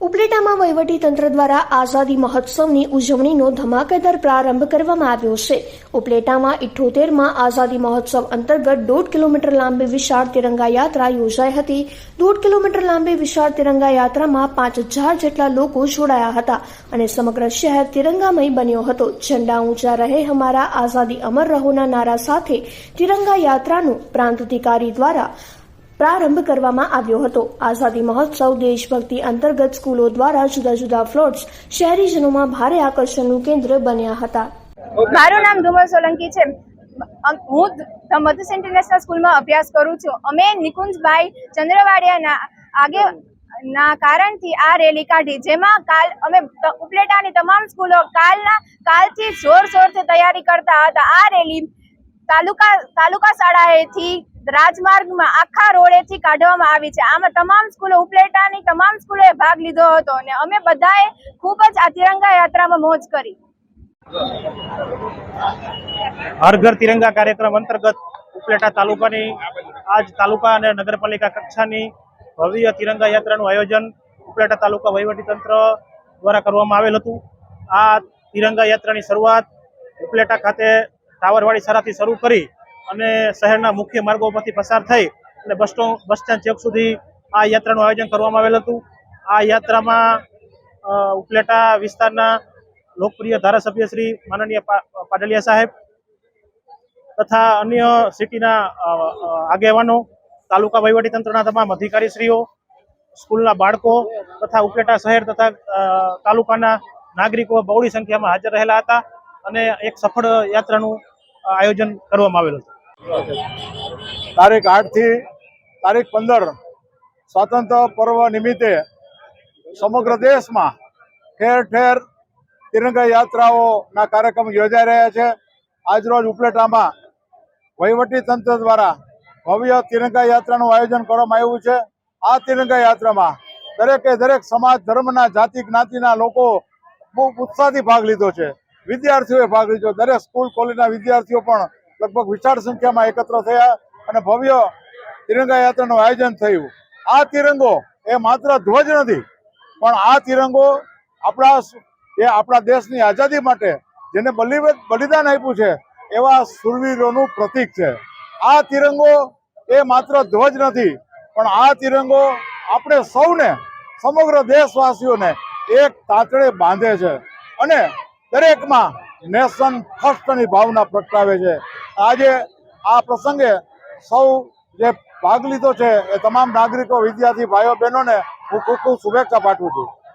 ઉપલેટામાં તંત્ર દ્વારા આઝાદી મહોત્સવની ઉજવણીનો ધમાકેદાર પ્રારંભ કરવામાં આવ્યો છે. ઉપલેટામાં ઇઠ્ઠોતેરમાં આઝાદી મહોત્સવ અંતર્ગત દોઢ કિલોમીટર લાંબી વિશાળ તિરંગા યાત્રા યોજાઈ હતી. દોઢ કિલોમીટર લાંબી વિશાળ તિરંગા યાત્રામાં પાંચ હજાર જેટલા લોકો જોડાયા હતા અને સમગ્ર શહેર તિરંગામય બન્યો હતો. ઝંડા ઊંચા રહે હમારા આઝાદી અમર રહોના નારા સાથે તિરંગા યાત્રાનું પ્રાંત અધિકારી દ્વારા પ્રારંભ કરવામાં આવ્યો હતો. આઝાદી મહોત્સવ દેશભક્તિ અંતર્ગત સ્કૂલો દ્વારા જુદા જુદા ફ્લોટ્સ શહેરીજનોમાં ભારે આકર્ષણનું કેન્દ્ર બન્યા હતા. મારું નામ ધુમલ સોલંકી છે. હું મધુસ ઇન્ટરનેશનલ સ્કૂલમાં અભ્યાસ કરું છું. અમે નિકુંજભાઈ ચંદ્રવાડિયાના આગે, ના કારણથી આ રેલી કાઢી, જેમાં કાલ અમે ઉપલેટાની તમામ સ્કૂલો કાલના, કાલથી જોર શોરથી તૈયારી કરતા હતા. આ રેલી તાલુકા તાલુકા શાળાએથી રાજમાર્ગમાં આખા રોડેથી કાઢવામાં આવી છે. આમાં તમામ સ્કૂલો, ઉપલેટાની તમામ સ્કૂલોએ ભાગ લીધો હતો અને અમે બધાએ ખૂબ જ આ તિરંગા યાત્રામાં મોજ કરી. હર ઘર તિરંગા કાર્યક્રમ અંતર્ગત ઉપલેટા તાલુકાની, આજ તાલુકા અને નગરપાલિકા કક્ષાની ભવ્ય તિરંગા યાત્રાનું આયોજન ઉપલેટા તાલુકા વહીવટીતંત્ર દ્વારા કરવામાં આવેલ હતું. આ તિરંગા યાત્રાની શરૂઆત ઉપલેટા ખાતે ટાવરવાડી શાળાથી શરૂ કરી અને શહેરના મુખ્ય માર્ગો પરથી પસાર થઈ અને બસ બસ સ્ટેન્ડ ચોક સુધી આ યાત્રાનું આયોજન કરવામાં આવેલ હતું. આ યાત્રામાં ઉપલેટા વિસ્તારના લોકપ્રિય ધારાસભ્ય શ્રી માનનીય પાટલિયા સાહેબ તથા અન્ય સિટીના આગેવાનો, તાલુકા વહીવટીતંત્રના તમામ અધિકારીશ્રીઓ, સ્કૂલના બાળકો તથા ઉપલેટા શહેર તથા તાલુકાના નાગરિકો બહોળી સંખ્યામાં હાજર રહેલા હતા અને એક સફળ યાત્રાનું આયોજન કરવામાં આવેલું હતું. તારીખ આઠથી તારીખ પંદર સ્વાતંત્ર્ય પર્વ નિમિત્તે સમગ્ર દેશમાં ઠેર ઠેર તિરંગા યાત્રાઓના કાર્યક્રમ યોજાઈ રહ્યા છે. આજરોજ ઉપલેટામાં તંત્ર દ્વારા ભવ્ય તિરંગા યાત્રાનું આયોજન કરવામાં આવ્યું છે. આ તિરંગા યાત્રામાં દરેકે દરેક સમાજ, ધર્મના, જાતિ, જ્ઞાતિના લોકો બહુ ઉત્સાહથી ભાગ લીધો છે. વિદ્યાર્થીઓએ ભાગ લીધો. દરેક સ્કૂલ, કોલેજના વિદ્યાર્થીઓ પણ લગભગ વિશાળ સંખ્યામાં એકત્ર થયા અને ભવ્ય તિરંગા યાત્રાનું આયોજન થયું. આ તિરંગો એ માત્ર ધ્વજ નથી, પણ આ તિરંગો આપણા એ આપણા દેશની આઝાદી માટે જેને બલિ બલિદાન આપ્યું છે, એવા સુરવીરોનું પ્રતીક છે. આ તિરંગો એ માત્ર ધ્વજ નથી, પણ આ તિરંગો આપણે સૌને, સમગ્ર દેશવાસીઓને એક તાતડે બાંધે છે. અને દરેકમાં નેશન ફર્સ્ટની ભાવના પ્રગટાવે છે. આજે આ પ્રસંગે સૌ જે ભાગ લીધો છે એ તમામ નાગરિકો, વિદ્યાર્થી ભાઈઓ, બહેનોને હું ખૂબ ખૂબ શુભેચ્છા પાઠવું છું.